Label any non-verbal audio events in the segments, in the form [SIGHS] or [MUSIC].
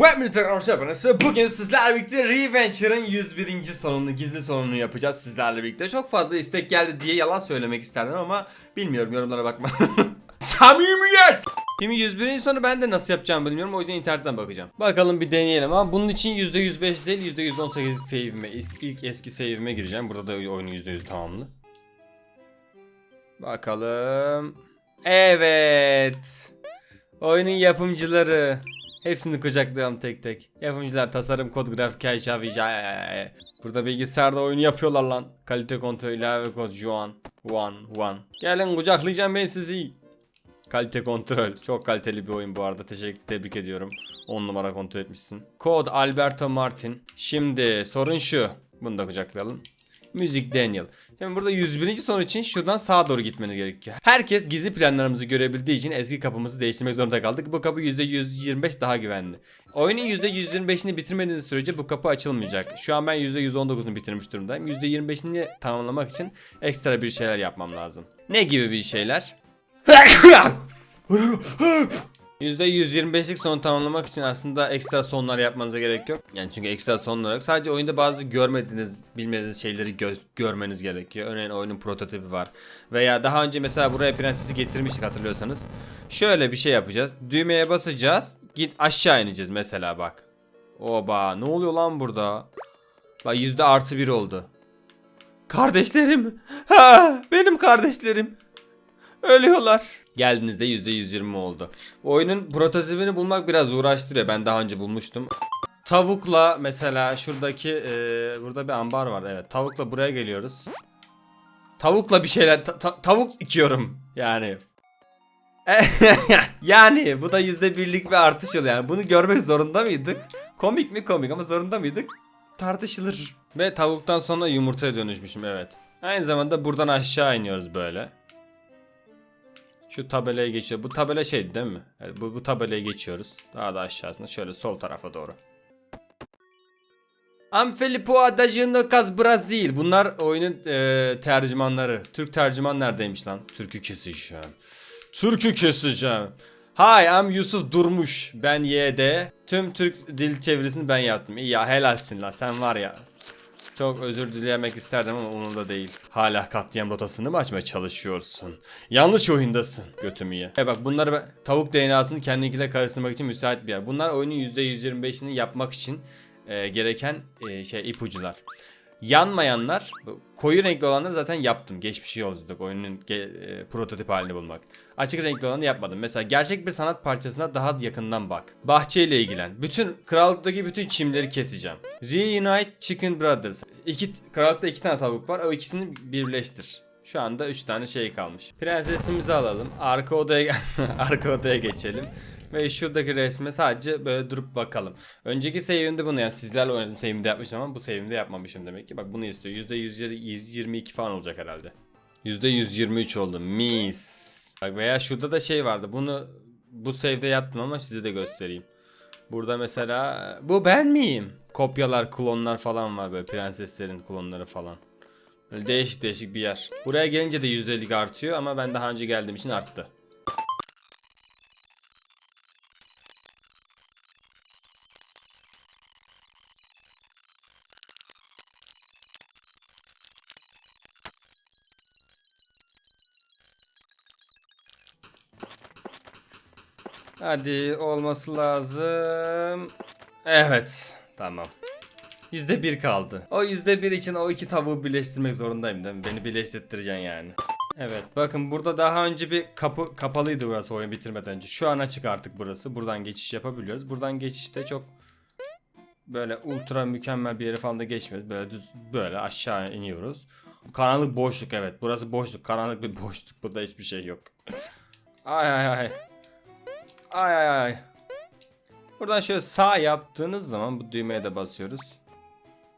Web Military Arkadaşlar ben Esu. Bugün sizlerle birlikte Reventure'ın 101. sonunu, gizli sonunu yapacağız sizlerle birlikte. Çok fazla istek geldi diye yalan söylemek isterdim ama bilmiyorum yorumlara bakma. [LAUGHS] Samimiyet! Şimdi 101. sonu ben de nasıl yapacağımı bilmiyorum o yüzden internetten bakacağım. Bakalım bir deneyelim ama bunun için %105 değil %118 save'ime, ilk eski save'ime gireceğim. Burada da oyunu %100 tamamlı. Bakalım. Evet. Oyunun yapımcıları. Hepsini kucaklayalım tek tek. Yapımcılar tasarım, kod, grafik, hikaye. Burada bilgisayarda oyunu yapıyorlar lan. Kalite kontrol, ilave kod, Juan. One, one. Gelin kucaklayacağım ben sizi. Kalite kontrol. Çok kaliteli bir oyun bu arada. Teşekkür, tebrik ediyorum. 10 numara kontrol etmişsin. Kod Alberto Martin. Şimdi sorun şu. Bunu da kucaklayalım. Müzik Daniel. Şimdi burada 101. son için şuradan sağa doğru gitmeniz gerekiyor. Herkes gizli planlarımızı görebildiği için eski kapımızı değiştirmek zorunda kaldık. Bu kapı %125 daha güvenli. Oyunun %125'ini bitirmediğiniz sürece bu kapı açılmayacak. Şu an ben %119'unu bitirmiş durumdayım. %25'ini tamamlamak için ekstra bir şeyler yapmam lazım. Ne gibi bir şeyler? [LAUGHS] [LAUGHS] %125'lik sonu tamamlamak için aslında ekstra sonlar yapmanıza gerek yok. Yani çünkü ekstra sonlar yok. Sadece oyunda bazı görmediğiniz, bilmediğiniz şeyleri gö- görmeniz gerekiyor. Örneğin oyunun prototipi var. Veya daha önce mesela buraya prensesi getirmiştik hatırlıyorsanız. Şöyle bir şey yapacağız. Düğmeye basacağız. Git aşağı ineceğiz mesela bak. Oba ne oluyor lan burada? Bak yüzde artı bir oldu. Kardeşlerim. [LAUGHS] Ha, benim kardeşlerim. Ölüyorlar. Geldiğinizde %120 oldu. Oyunun prototipini bulmak biraz uğraştırıyor. Ben daha önce bulmuştum. Tavukla mesela şuradaki e, burada bir ambar var evet. Tavukla buraya geliyoruz. Tavukla bir şeyler ta- ta- tavuk ikiyorum yani. [LAUGHS] yani bu da yüzde birlik bir artış oluyor. Yani bunu görmek zorunda mıydık? Komik mi komik ama zorunda mıydık? Tartışılır. Ve tavuktan sonra yumurtaya dönüşmüşüm evet. Aynı zamanda buradan aşağı iniyoruz böyle. Şu tabelaya geçiyor. Bu tabela şey değil mi? Evet, bu, bu tabelaya geçiyoruz. Daha da aşağısına şöyle sol tarafa doğru. Am Filippo Adagino Cas Brazil. Bunlar oyunun e, tercümanları. Türk tercüman neredeymiş lan? Türkü keseceğim. Türkü keseceğim. Hi, I'm Yusuf Durmuş. Ben YD. Tüm Türk dil çevirisini ben yaptım. İyi ya helalsin lan sen var ya. Çok özür dilemek isterdim ama umurumda değil. Hala katliam rotasını mı açmaya çalışıyorsun? Yanlış oyundasın. Götümü ye. E bak bunları ben, tavuk DNA'sını kendinkiyle karıştırmak için müsait bir yer. Bunlar oyunun %125'ini yapmak için e, gereken e, şey ipucular. Yanmayanlar, koyu renkli olanları zaten yaptım. Geçmiş yolculuk oyunun ge- e, prototip halini bulmak. Açık renkli olanı yapmadım. Mesela gerçek bir sanat parçasına daha yakından bak. Bahçeyle ilgilen. Bütün krallıktaki bütün çimleri keseceğim. Reunite Chicken Brothers. İki, krallıkta iki tane tavuk var. O ikisini birleştir. Şu anda 3 tane şey kalmış. Prensesimizi alalım. Arka odaya [LAUGHS] arka odaya geçelim. Ve şuradaki resme sadece böyle durup bakalım. Önceki save'imde bunu yani sizlerle oynadığım save'imde yapmışım ama bu save'imde yapmamışım demek ki. Bak bunu istiyor. %122 falan olacak herhalde. %123 oldu. Mis. Bak veya şurada da şey vardı. Bunu bu save'de yaptım ama size de göstereyim. Burada mesela bu ben miyim? Kopyalar, klonlar falan var böyle prenseslerin klonları falan. Böyle değişik değişik bir yer. Buraya gelince de %50 artıyor ama ben daha önce geldiğim için arttı. Hadi olması lazım. Evet. Tamam. Yüzde bir kaldı. O yüzde bir için o iki tavuğu birleştirmek zorundayım değil mi? Beni birleştireceksin yani. Evet bakın burada daha önce bir kapı kapalıydı burası oyun bitirmeden önce. Şu an açık artık burası. Buradan geçiş yapabiliyoruz. Buradan geçişte çok böyle ultra mükemmel bir yere falan da geçmiyoruz. Böyle düz böyle aşağı iniyoruz. Karanlık boşluk evet. Burası boşluk. Karanlık bir [LAUGHS] boşluk. Burada hiçbir şey yok. ay ay ay. Ay ay ay. Buradan şöyle sağ yaptığınız zaman bu düğmeye de basıyoruz.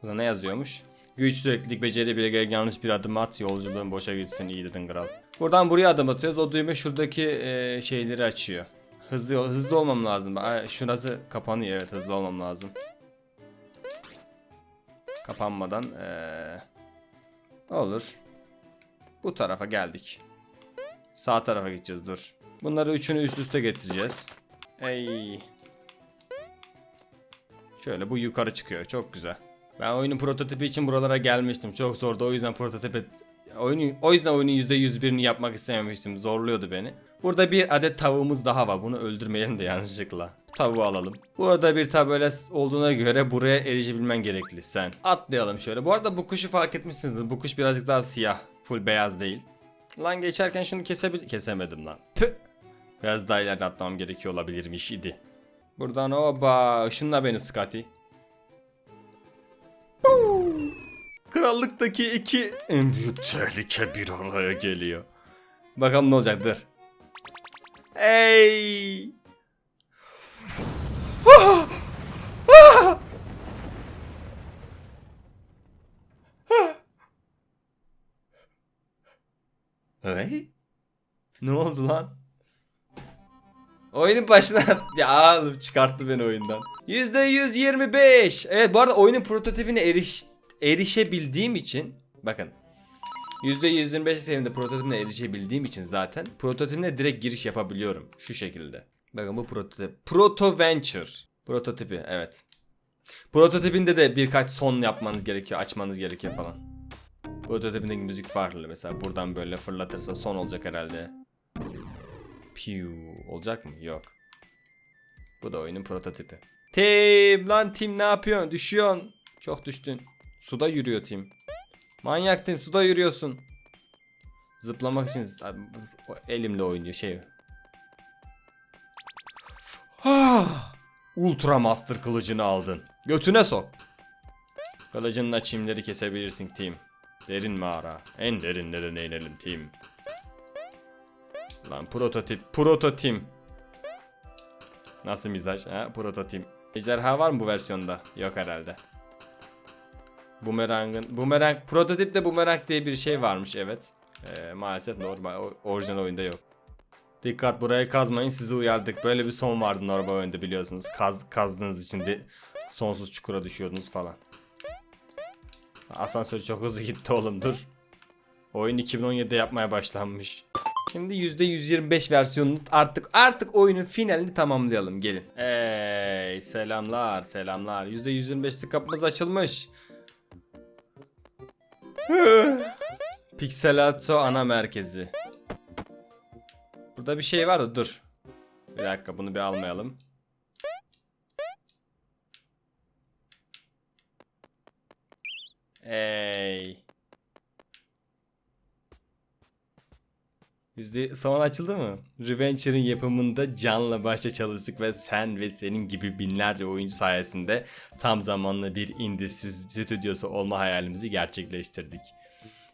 Burada ne yazıyormuş? Güç süreklilik beceri gerek yanlış bir adım at yolculuğun boşa gitsin iyi dedin kral. Buradan buraya adım atıyoruz. O düğme şuradaki e, şeyleri açıyor. Hızlı hızlı olmam lazım. Şurası kapanıyor evet hızlı olmam lazım. Kapanmadan ee, olur. Bu tarafa geldik. Sağ tarafa gideceğiz dur. Bunları üçünü üst üste getireceğiz. Ey. Şöyle bu yukarı çıkıyor. Çok güzel. Ben oyunun prototipi için buralara gelmiştim. Çok zordu. O yüzden prototipi oyunu o yüzden oyunun %101'ini yapmak istememiştim. Zorluyordu beni. Burada bir adet tavuğumuz daha var. Bunu öldürmeyelim de yanlışlıkla. Tavuğu alalım. Burada bir tabela olduğuna göre buraya erişebilmen gerekli sen. Atlayalım şöyle. Bu arada bu kuşu fark etmişsinizdir. Bu kuş birazcık daha siyah. Full beyaz değil. Lan geçerken şunu kesebil kesemedim lan. Püh. Biraz daha ileride atlamam gerekiyor olabilirmiş idi. Buradan oba ışınla beni Scotty. Krallıktaki iki en büyük tehlike bir araya geliyor. Bakalım ne olacaktır. Hey! Hey? Ne oldu lan? Oyunun başına ya oğlum çıkarttı beni oyundan. %125. Evet bu arada oyunun prototipine eriş erişebildiğim için bakın %125 seviyede prototipine erişebildiğim için zaten prototipine direkt giriş yapabiliyorum şu şekilde. Bakın bu prototip. Proto Venture. Prototipi evet. Prototipinde de birkaç son yapmanız gerekiyor, açmanız gerekiyor falan. Prototipindeki müzik farklı mesela buradan böyle fırlatırsa son olacak herhalde. Piu olacak mı? Yok. Bu da oyunun prototipi. Tim lan Tim ne yapıyorsun? Düşüyorsun. Çok düştün. Suda yürüyor Tim. Manyak Tim suda yürüyorsun. Zıplamak için elimle oynuyor şey. Ah! Ultra Master kılıcını aldın. Götüne sok. Kılıcınla çimleri kesebilirsin Tim. Derin mağara. En derinlerine inelim Tim. Lan prototip, prototim. Nasıl mizaj ha? Prototim. Ejderha var mı bu versiyonda? Yok herhalde. Bumerang'ın, bumerang, prototipte bumerang diye bir şey varmış evet. Ee, maalesef normal, orijinal oyunda yok. Dikkat buraya kazmayın sizi uyardık. Böyle bir son vardı normal oyunda biliyorsunuz. Kaz, kazdığınız için de sonsuz çukura düşüyordunuz falan. Asansör çok hızlı gitti oğlum dur. Oyun 2017'de yapmaya başlanmış. Şimdi %125 versiyonunu artık artık oyunun finalini tamamlayalım gelin. Ey selamlar selamlar. %125'lik kapımız açılmış. [SIGHS] Pixelato ana merkezi. Burada bir şey var da dur. Bir dakika bunu bir almayalım. Ey. Yüzde salon açıldı mı? Reventure'ın yapımında canla başla çalıştık ve sen ve senin gibi binlerce oyuncu sayesinde tam zamanlı bir indie stü- stüdyosu olma hayalimizi gerçekleştirdik.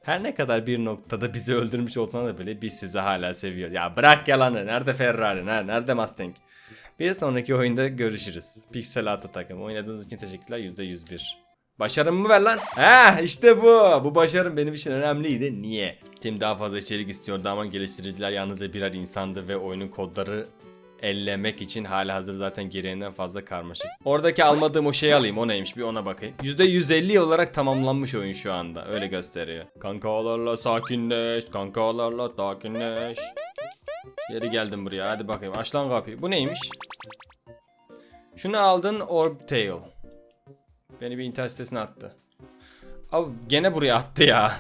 Her ne kadar bir noktada bizi öldürmüş olsana da bile biz sizi hala seviyoruz. Ya bırak yalanı. Nerede Ferrari? Nerede Mustang? Bir sonraki oyunda görüşürüz. Pixel Ata takım. Oynadığınız için teşekkürler. %101. Başarımı ver lan. Ha işte bu. Bu başarım benim için önemliydi. Niye? Tim daha fazla içerik istiyordu ama geliştiriciler yalnızca birer insandı ve oyunun kodları ellemek için hala hazır zaten gereğinden fazla karmaşık. Oradaki almadığım o şeyi alayım o neymiş bir ona bakayım. %150 olarak tamamlanmış oyun şu anda öyle gösteriyor. Kankalarla sakinleş, kankalarla sakinleş. Geri geldim buraya hadi bakayım aç lan kapıyı. Bu neymiş? Şunu aldın Orb Tail. Beni bir internet sitesine attı. Abi gene buraya attı ya.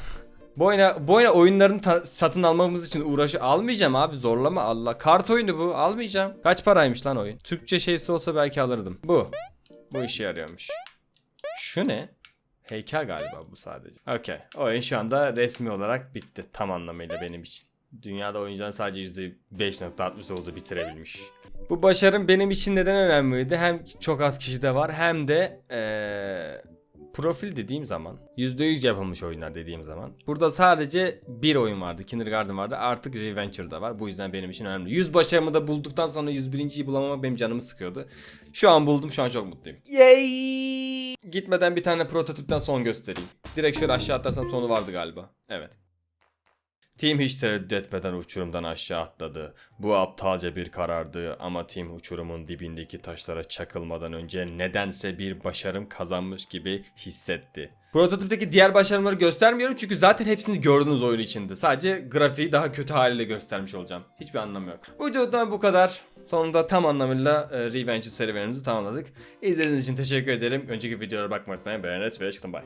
Bu oyuna, bu oyuna oyunların ta- satın almamız için uğraşı almayacağım abi zorlama Allah. Kart oyunu bu almayacağım. Kaç paraymış lan oyun? Türkçe şeysi olsa belki alırdım. Bu. Bu işe yarıyormuş. Şu ne? Heykel galiba bu sadece. Okey. Oyun şu anda resmi olarak bitti. Tam anlamıyla benim için. Dünyada oyuncuların sadece %5.69'u bitirebilmiş. Bu başarım benim için neden önemliydi? Hem çok az kişide var hem de eee, profil dediğim zaman %100 yapılmış oyunlar dediğim zaman. Burada sadece bir oyun vardı. Kindergarten vardı. Artık Reventure'da var. Bu yüzden benim için önemli. 100 başarımı da bulduktan sonra 101.yi bulamamak benim canımı sıkıyordu. Şu an buldum. Şu an çok mutluyum. Yay! Gitmeden bir tane prototipten son göstereyim. Direkt şöyle aşağı atlarsam sonu vardı galiba. Evet. Tim hiç tereddüt etmeden uçurumdan aşağı atladı. Bu aptalca bir karardı ama Tim uçurumun dibindeki taşlara çakılmadan önce nedense bir başarım kazanmış gibi hissetti. Prototipteki diğer başarımları göstermiyorum çünkü zaten hepsini gördünüz oyun içinde. Sadece grafiği daha kötü haliyle göstermiş olacağım. Hiçbir anlamı yok. Bu videodan bu kadar. Sonunda tam anlamıyla e, Revenge serüvenimizi tamamladık. İzlediğiniz için teşekkür ederim. Önceki videolara bakmayı unutmayın. Beğeniniz ve çıkın bay.